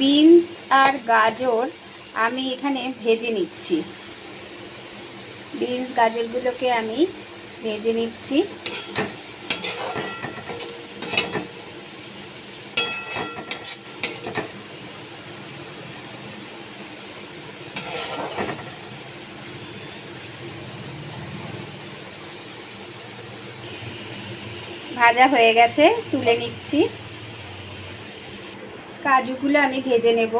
Beans আর গাজর আমি এখানে ভেজে নিচ্ছি। বিনস গাজরগুলোকে আমি ভেজে নিচ্ছি। ভাজা হয়ে গেছে, তুলে নিচ্ছি। কাজুগুলো আমি ভেজে নেব।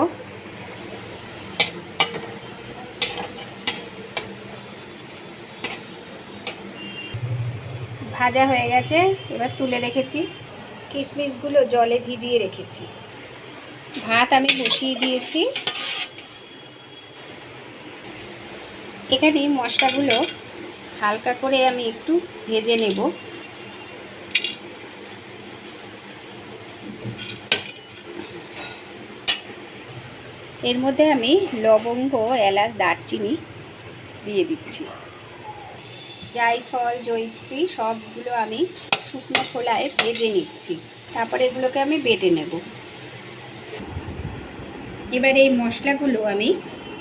ভাজা হয়ে গেছে, এবার তুলে রেখেছি। কিশমিশগুলো জলে ভিজিয়ে রেখেছি। ভাত আমি বসিয়ে দিয়েছি। এখানে মশলাগুলো হালকা করে আমি একটু ভেজে নেব। এর মধ্যে আমি লবঙ্গ, এলাচ, দারচিনি দিয়ে দিচ্ছি। জায়ফল, জয়িত্রী সবগুলো আমি শুকনো খোলায় ভেজে নিচ্ছি। তারপরে এগুলোকে আমি বেটে নেব। এবার এই মশলাগুলো আমি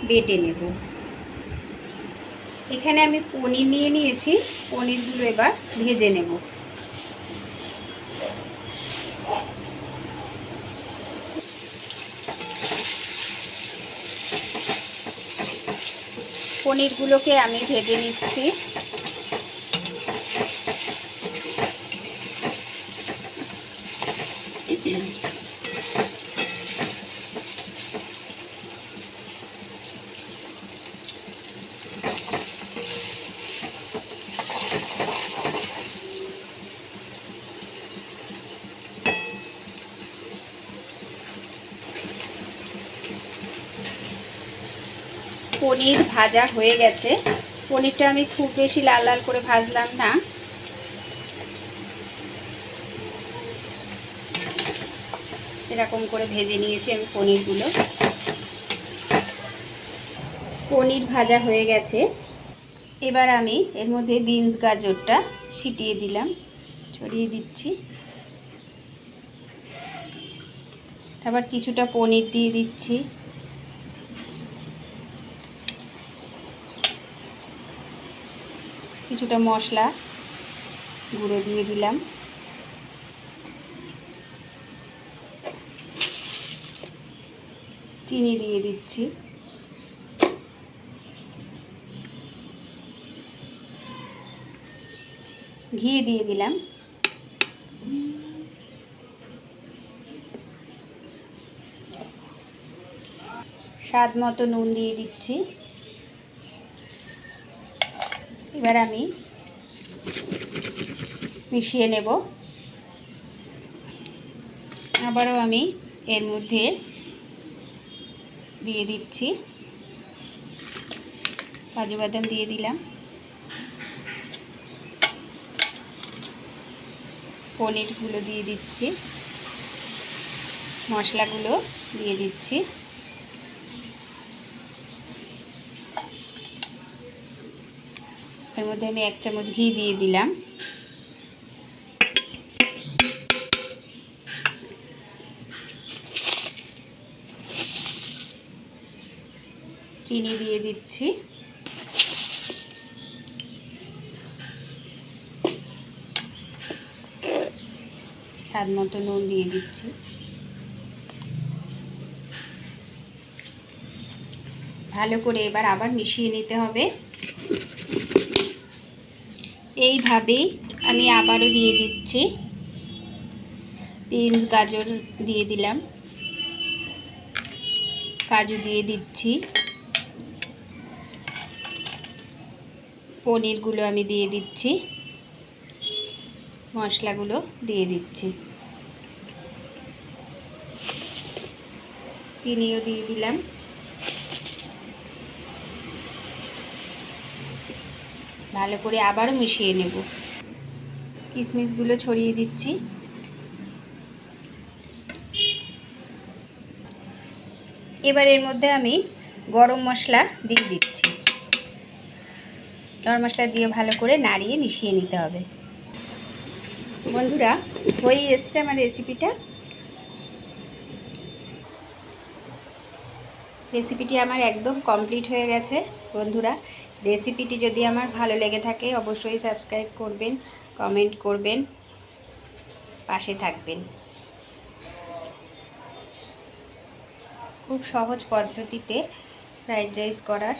বেটে নেব। এখানে আমি পনির নিয়ে নিয়েছি। পনিরগুলো এবার ভেজে নেব। পনিরগুলোকে আমি ভেজে নিচ্ছি। পনির ভাজা হয়ে গেছে। পনিরটা আমি খুব বেশি লাল লাল করে ভাজলাম না। এরকম করে ভেজে নিয়েছি আমি পনিরগুলো। পনির ভাজা হয়ে গেছে। এবার আমি এর মধ্যে বিনস গাজরটা ছিটিয়ে দিলাম, ছড়িয়ে দিচ্ছি। তারপর কিছুটা পনির দিয়ে দিচ্ছি। কিছুটা মশলা গুঁড়ো দিয়ে দিলাম। চিনি দিয়ে দিচ্ছি। ঘি দিয়ে দিলাম। স্বাদ মতো নুন দিয়ে দিচ্ছি। এবার আমি মিশিয়ে নেব। আবারও আমি এর মধ্যে দিয়ে দিচ্ছি। কাজু বাদাম দিয়ে দিলাম। পনিরগুলো দিয়ে দিচ্ছি। মশলাগুলো দিয়ে দিচ্ছি। এর মধ্যে আমি এক চামচ ঘি দিয়ে দিলাম। চিনি দিয়ে দিচ্ছি। স্বাদ মতো নুন দিয়ে দিচ্ছি। ভালো করে এবার আবার মিশিয়ে নিতে হবে। এইভাবেই আমি আবারও দিয়ে দিচ্ছি। বিনস গাজর দিয়ে দিলাম। কাজু দিয়ে দিচ্ছি। পনিরগুলো আমি দিয়ে দিচ্ছি। মশলাগুলো দিয়ে দিচ্ছি। চিনিও দিয়ে দিলাম। ভালো করে আবারও মিশিয়ে নেব। কিশমিশগুলো ছড়িয়ে দিচ্ছি। এবার এর মধ্যে আমি গরম মশলা দিয়ে দিচ্ছি। গরম মশলা দিয়ে ভালো করে নাড়িয়ে মিশিয়ে নিতে হবে। বন্ধুরা, হয়ে এসছে আমার রেসিপিটা। রেসিপিটি আমার একদম কমপ্লিট হয়ে গেছে। বন্ধুরা রেসিপিটি যদি আমার ভালো লেগে থাকে, অবশ্যই সাবস্ক্রাইব করবেন, কমেন্ট করবেন, পাশে থাকবেন। খুব সহজ পদ্ধতিতে ফ্রাইড রাইস করার